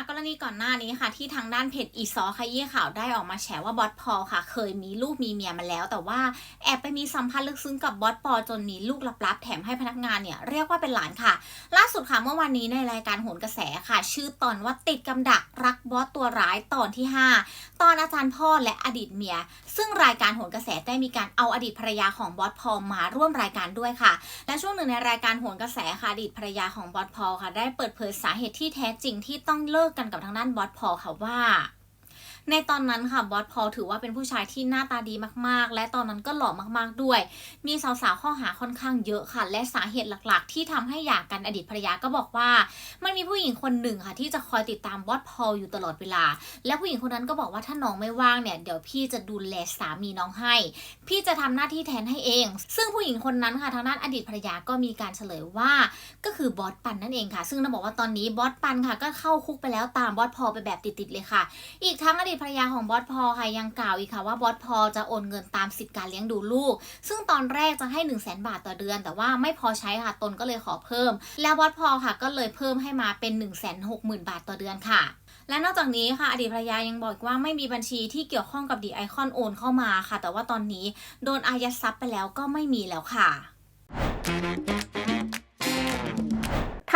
กกรณีก่อนหน้านี้ค่ะ ที่ทางด้านเพจอีซอขยี้ข่าวได้ออกมาแฉว่าบอสพอลค่ะ เคยมีลูกมีเมียมาแล้ว แต่ว่าแอบไปมีสัมพันธ์ลึกซึ้งกับบอสปอจนมีลูกลับๆแถมให้พนักงานเนี่ยเรียกว่าเป็นหลานค่ะ ล่าสุดค่ะเมื่อวันนี้ในรายการโหนกระแสค่ะ ชื่อตอนว่าติดกำดักรักบอสตัวร้ายตอนที่ 5 ตอนอาจารย์พ่อและอดีตเมีย ซึ่งรายการโหนกระแสได้มีการเอาอดีตภรรยาของบอสพอลมาร่วมรายการด้วยค่ะ และช่วงหนึ่งในรายการโหนกระแสค่ะอดีตภรรยาของบอสพอลค่ะ ได้เปิดเผยสาเหตุที่แท้จริงที่ต้องเลิกกันกับทางด้านบอสพอค่ะว่า ในตอนนั้นค่ะบอสพอถือว่าเป็นผู้ชายที่หน้าตาดีมากๆ และตอนนั้นก็หล่อมากๆด้วย มีสาวๆข้อหาค่อนข้างเยอะค่ะ และสาเหตุหลักๆ ที่ทำให้หย่ากันอดีตภรรยาก็บอกว่า มันมีผู้หญิงคนหนึ่งค่ะ ที่จะคอยติดตามบอสพออยู่ตลอดเวลา และผู้หญิงคนนั้นก็บอกว่าถ้าน้องไม่ว่างเนี่ยเดี๋ยวพี่จะดูแลสามีน้องให้ พี่จะทำหน้าที่แทนให้เอง ซึ่งผู้หญิงคนนั้นค่ะทางด้านอดีตภรรยาก็มีการเฉลยว่าก็คือบอสปันนั่นเองค่ะ ซึ่งต้องบอกว่าตอนนี้บอสปันค่ะก็เข้าคุกไปแล้วตามบอสพอไปแบบติดๆเลยค่ะ อีกทั้งอดีตภรรยาของบอสพอค่ะยังกล่าวอีกค่ะว่าบอสพอจะโอนเงินตามสิทธิการเลี้ยงดูลูก ซึ่งตอนแรกจะให้ 1 0 0 0 0แบาทต่อเดือน แต่ว่าไม่พอใช้ค่ะตนก็เลยขอเพิ่ม แล้วบอสพอค่ะก็เลยเพิ่มให้มาเป็น 1 6 0 0 0 0 บาทต่อเดือนค่ะและนอกจากนี้ค่ะอดีตภรรยายังบอกอีกว่าไม่มีบัญชีที่เกี่ยวข้องกับดีไอคอนโอนเข้ามาค่ะ แต่ว่าตอนนี้โดนอายัดทรัพย์ไปแล้วก็ไม่มีแล้วค่ะ